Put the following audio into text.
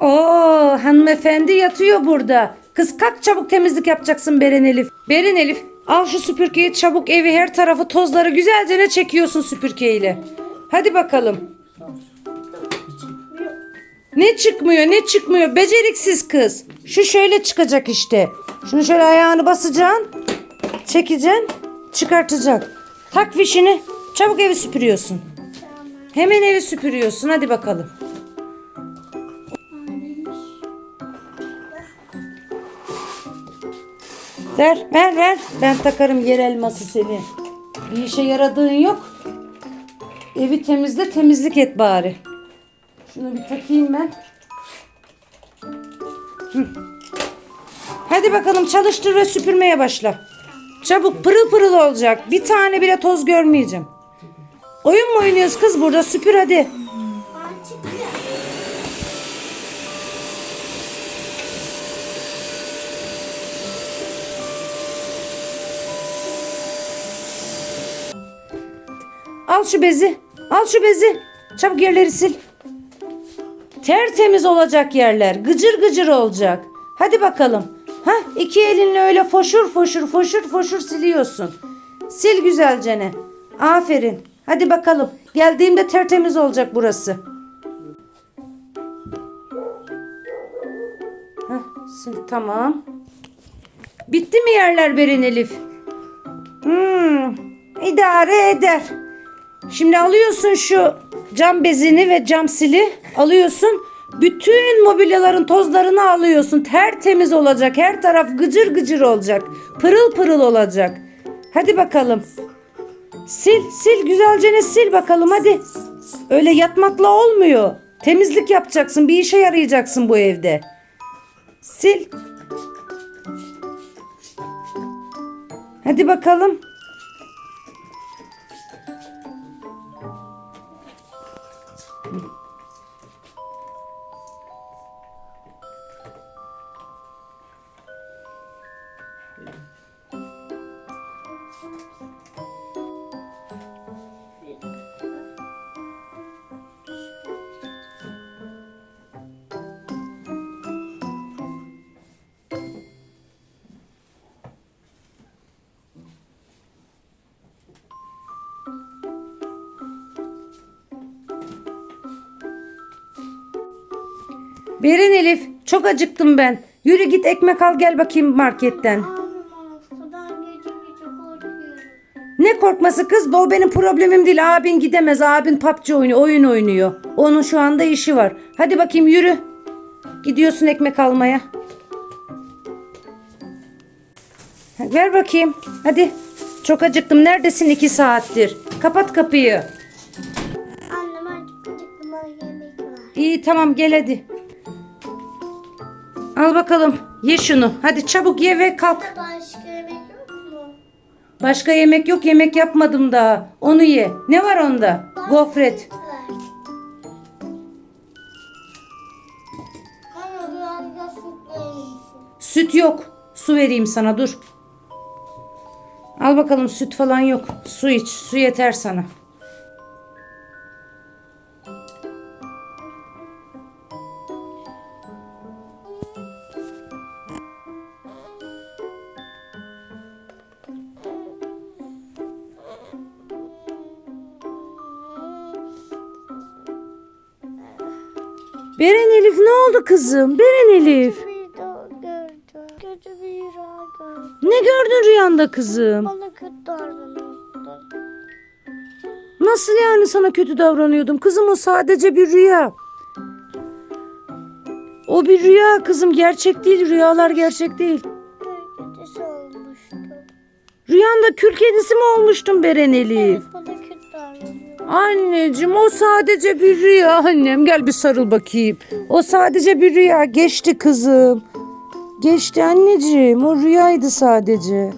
Oo hanımefendi yatıyor burada. Kız kalk çabuk temizlik yapacaksın Beren Elif. Beren Elif al şu süpürgeyi çabuk evi her tarafı tozları güzelce ne çekiyorsun süpürgeyle. Hadi bakalım. Ne çıkmıyor ne çıkmıyor beceriksiz kız. Şu şöyle çıkacak işte. Şunu şöyle ayağını basacaksın. Çekeceksin. Çıkartacaksın. Tak fişini. Çabuk evi süpürüyorsun. Hemen evi süpürüyorsun. Hadi bakalım. Ver ver ver. Ben takarım yer elması seni. Bir işe yaradığın yok. Evi temizle temizlik et bari. Şunu bir takayım ben. Hı. Hadi bakalım çalıştır ve süpürmeye başla. Çabuk pırıl pırıl olacak. Bir tane bile toz görmeyeceğim. Oyun mu oynuyoruz kız burada? Süpür hadi. Al şu bezi. Al şu bezi. Çabuk yerleri sil. Tertemiz olacak yerler. Gıcır gıcır olacak. Hadi bakalım. Ha iki elinle öyle foşur foşur foşur foşur siliyorsun. Sil güzelce ne. Aferin. Hadi bakalım. Geldiğimde tertemiz olacak burası. Hah, sil tamam. Bitti mi yerler Berin Elif? Hmm, idare eder. Şimdi alıyorsun şu cam bezini ve cam sili alıyorsun. Bütün mobilyaların tozlarını alıyorsun. Tertemiz olacak. Her taraf gıcır gıcır olacak. Pırıl pırıl olacak. Hadi bakalım. Sil sil güzelce ne sil bakalım hadi. Öyle yatmakla olmuyor. Temizlik yapacaksın. Bir işe yarayacaksın bu evde. Sil. Hadi bakalım. Berin Elif çok acıktım ben. Yürü git ekmek al gel bakayım marketten. Ne korkması kız? O benim problemim değil. Abin gidemez. Abin PUBG oynuyor, oyun oynuyor. Onun şu anda işi var. Hadi bakayım yürü. Gidiyorsun ekmek almaya. Ver bakayım. Hadi. Çok acıktım. Neredesin iki saattir? Kapat kapıyı. Annem acık acıktım yemek var. İyi tamam gel hadi. Al bakalım. Ye şunu. Hadi çabuk ye ve kalk. Başka yemek yok mu? Başka yemek yok. Yemek yapmadım daha. Onu ye. Ne var onda? Gofret. Süt yok. Su vereyim sana dur. Al bakalım süt falan yok. Su iç. Su yeter sana. Beren Elif ne oldu kızım? Beren Elif. Kötü bir rüya gördüm. Ne gördün rüyanda kızım? Bana kötü davranıyordu. Nasıl yani sana kötü davranıyordum? Kızım o sadece bir rüya. O bir rüya kızım gerçek değil. Rüyalar gerçek değil. Kötüsü olmuştu. Rüyanda kül kedisi mi olmuştun Beren Elif? Davranıyor. Anneciğim o sadece bir rüya. Annem gel bir sarıl bakayım. O sadece bir rüya. Geçti kızım. Geçti anneciğim. O rüyaydı sadece.